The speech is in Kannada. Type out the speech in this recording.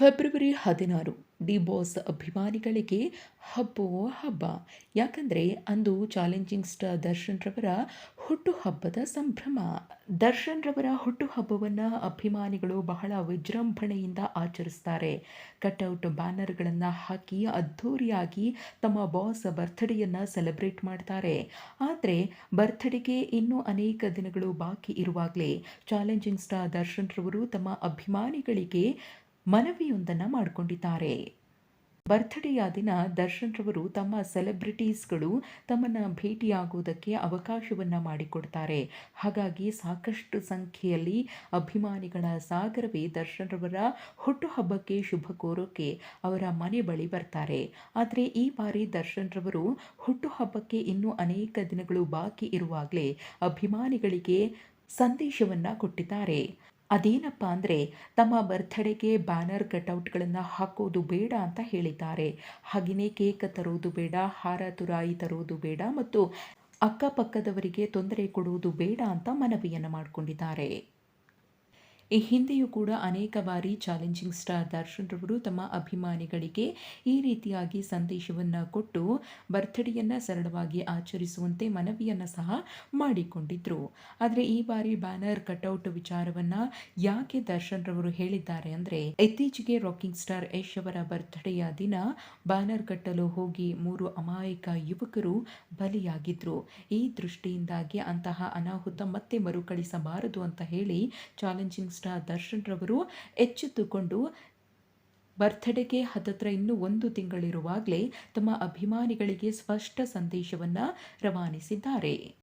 ಫೆಬ್ರವರಿ ಹದಿನಾರು ಡಿ ಬಾಸ್ ಅಭಿಮಾನಿಗಳಿಗೆ ಹಬ್ಬವೋ ಹಬ್ಬ? ಯಾಕಂದರೆ ಅಂದು ಚಾಲೆಂಜಿಂಗ್ ಸ್ಟಾರ್ ದರ್ಶನ್ ರವರ ಹುಟ್ಟುಹಬ್ಬದ ಸಂಭ್ರಮ. ದರ್ಶನ್ ರವರ ಹುಟ್ಟುಹಬ್ಬವನ್ನು ಅಭಿಮಾನಿಗಳು ಬಹಳ ವಿಜೃಂಭಣೆಯಿಂದ ಆಚರಿಸ್ತಾರೆ. ಕಟ್ಔಟ್ ಬ್ಯಾನರ್ಗಳನ್ನು ಹಾಕಿ ಅದ್ಧೂರಿಯಾಗಿ ತಮ್ಮ ಬಾಸ್ ಬರ್ತ್ಡೇಯನ್ನು ಸೆಲೆಬ್ರೇಟ್ ಮಾಡ್ತಾರೆ. ಆದರೆ ಬರ್ತ್ಡೇಗೆ ಇನ್ನೂ ಅನೇಕ ದಿನಗಳು ಬಾಕಿ ಇರುವಾಗಲೇ ಚಾಲೆಂಜಿಂಗ್ ಸ್ಟಾರ್ ದರ್ಶನ್ ರವರು ತಮ್ಮ ಅಭಿಮಾನಿಗಳಿಗೆ ಮನವಿಯೊಂದನ್ನು ಮಾಡಿಕೊಂಡಿದ್ದಾರೆ. ಬರ್ತ್ಡೇಯ ದಿನ ದರ್ಶನ್ ರವರು ತಮ್ಮ ಸೆಲೆಬ್ರಿಟೀಸ್ಗಳು ತಮ್ಮನ್ನು ಭೇಟಿಯಾಗುವುದಕ್ಕೆ ಅವಕಾಶವನ್ನು ಮಾಡಿಕೊಡ್ತಾರೆ. ಹಾಗಾಗಿ ಸಾಕಷ್ಟು ಸಂಖ್ಯೆಯಲ್ಲಿ ಅಭಿಮಾನಿಗಳ ಸಾಗರವೇ ದರ್ಶನ್ ರವರ ಹುಟ್ಟುಹಬ್ಬಕ್ಕೆ ಶುಭ ಕೋರೋಕೆ ಅವರ ಮನೆ ಬಳಿ ಬರ್ತಾರೆ. ಆದರೆ ಈ ಬಾರಿ ದರ್ಶನ್ ರವರು ಹುಟ್ಟುಹಬ್ಬಕ್ಕೆ ಇನ್ನೂ ಅನೇಕ ದಿನಗಳು ಬಾಕಿ ಇರುವಾಗಲೇ ಅಭಿಮಾನಿಗಳಿಗೆ ಸಂದೇಶವನ್ನು ಕೊಟ್ಟಿದ್ದಾರೆ. ಅದೇನಪ್ಪ ಅಂದರೆ ತಮ್ಮ ಬರ್ತ್ಡೇಗೆ ಬ್ಯಾನರ್ ಕಟೌಟ್ಗಳನ್ನು ಹಾಕೋದು ಬೇಡ ಅಂತ ಹೇಳಿದ್ದಾರೆ. ಹಾಗೆಯೇ ಕೇಕ್ ತರೋದು ಬೇಡ, ಹಾರ ತುರಾಯಿ ತರೋದು ಬೇಡ ಮತ್ತು ಅಕ್ಕಪಕ್ಕದವರಿಗೆ ತೊಂದರೆ ಕೊಡುವುದು ಬೇಡ ಅಂತ ಮನವಿಯನ್ನು ಮಾಡಿಕೊಂಡಿದ್ದಾರೆ. ಈ ಹಿಂದೆಯೂ ಕೂಡ ಅನೇಕ ಬಾರಿ ಚಾಲೆಂಜಿಂಗ್ ಸ್ಟಾರ್ ದರ್ಶನ್ ರವರು ತಮ್ಮ ಅಭಿಮಾನಿಗಳಿಗೆ ಈ ರೀತಿಯಾಗಿ ಸಂದೇಶವನ್ನು ಕೊಟ್ಟು ಬರ್ತ್ಡೇಯನ್ನು ಸರಳವಾಗಿ ಆಚರಿಸುವಂತೆ ಮನವಿಯನ್ನು ಸಹ ಮಾಡಿಕೊಂಡಿದ್ರು. ಆದರೆ ಈ ಬಾರಿ ಬ್ಯಾನರ್ ಕಟ್ಔಟ್ ವಿಚಾರವನ್ನು ಯಾಕೆ ದರ್ಶನ್ ರವರು ಹೇಳಿದ್ದಾರೆ ಅಂದರೆ, ಇತ್ತೀಚೆಗೆ ರಾಕಿಂಗ್ ಸ್ಟಾರ್ ಯಶ್ ಅವರ ಬರ್ತ್ಡೇಯ ದಿನ ಬ್ಯಾನರ್ ಕಟ್ಟಲು ಹೋಗಿ ಮೂರು ಅಮಾಯಕ ಯುವಕರು ಬಲಿಯಾಗಿದ್ರು. ಈ ದೃಷ್ಟಿಯಿಂದಾಗಿ ಅಂತಹ ಅನಾಹುತ ಮತ್ತೆ ಮರುಕಳಿಸಬಾರದು ಅಂತ ಹೇಳಿ ಚಾಲೆಂಜಿಂಗ್ ದರ್ಶನ್ ರವರು ಎಚ್ಚೆತ್ತುಕೊಂಡು ಬರ್ತ್ಡೇಗೆ ಹತ್ತತ್ರ ಇನ್ನೂ ಒಂದು ತಿಂಗಳಿರುವಾಗಲೇ ತಮ್ಮ ಅಭಿಮಾನಿಗಳಿಗೆ ಸ್ಪಷ್ಟ ಸಂದೇಶವನ್ನು ರವಾನಿಸಿದ್ದಾರೆ.